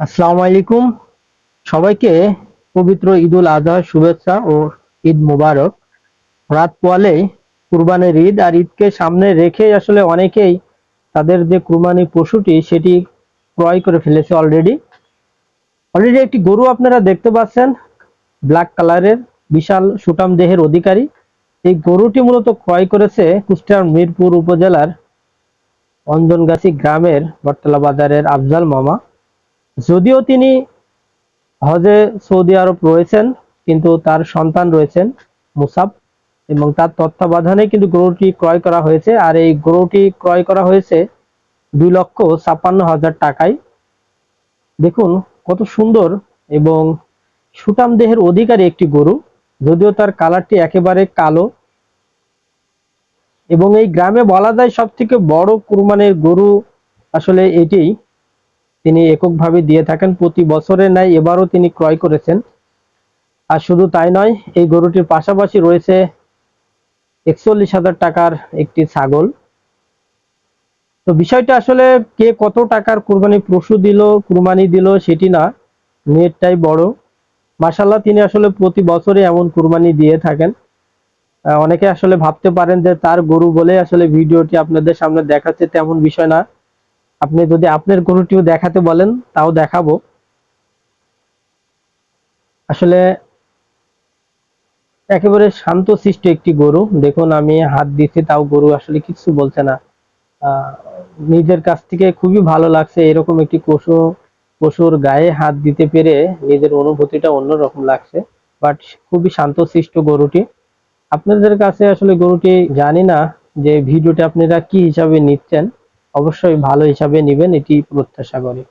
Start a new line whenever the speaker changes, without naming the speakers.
আসসালামু আলাইকুম। সবাইকে পবিত্র ঈদুল আজহার শুভেচ্ছা ও ঈদ মুবারক। রাত পোয়ালে কুরবানির ঈদ আর ঈদকে সামনে রেখে আসলে অনেকেই তাদের যে কুরবানি পশুটি সেটি ক্রয় করে ফেলেছে অলরেডি অলরেডি একটি গরু আপনারা দেখতে পাচ্ছেন ব্ল্যাক কালারের বিশাল সুটাম দেহের অধিকারী। এই গরুটি মূলত ক্রয় করেছে কুষ্টিয়ার মিরপুর উপজেলার অঞ্জনগাছি গ্রামের বটতলা বাজারের আফজাল মামা। যদিও তিনি হজে সৌদি আরব রয়েছেন, কিন্তু তার সন্তান রয়েছেন মুসাব এবং তার তত্ত্বাবধানে কিন্তু গরুটি ক্রয় করা হয়েছে। আর এই গরুটি ক্রয় করা হয়েছে দুই লক্ষ ছাপ্পান্ন হাজার টাকায়। দেখুন কত সুন্দর এবং সুটাম দেহের অধিকারী একটি গরু। যদিও তার কালারটি একেবারে কালো এবং এই গ্রামে বলা যায় সব থেকে বড় কুরবানির গরু আসলে এটি তিনি এককভাবে দিয়ে থাকেন। প্রতি বছরের ন্যায় এবারও তিনি ক্রয় করেছেন। আর শুধু তাই নয়, এই গরুটির পাশাপাশি রয়েছে একচল্লিশ হাজার টাকার একটি ছাগল। তো বিষয়টা আসলে কে কত টাকার কুরবানি পশু দিল, কুরবানি দিল সেটি না, নেটটাই বড়। মাসাল্লাহ তিনি আসলে প্রতি বছরে এমন কুরবানি দিয়ে থাকেন। অনেকে আসলে ভাবতে পারেন যে তার গরু বলে আসলে ভিডিওটি আপনাদের সামনে দেখাচ্ছে তেমন বিষয় না। আপনি যদি আপনার গরুটিও দেখাতে বলেন, তাও দেখাবো। আসলে একেবারে শান্ত সৃষ্ট একটি গরু। দেখুন, আমি হাত দিচ্ছি, তাও গরু আসলে কিছু বলছে না। নিজের কাছ থেকে খুবই ভালো লাগছে, এরকম একটি পশু, পশুর গায়ে হাত দিতে পেরে নিজের অনুভূতিটা অন্যরকম লাগছে। বাট খুবই শান্তশিষ্ট গরুটি। আপনাদের কাছে আসলে গরুটি জানি না যে ভিডিওটি আপনারা কি হিসাবে নিচ্ছেন। অবশ্যই ভালো হিসাবে নিবেন এটি প্রত্যাশা করি।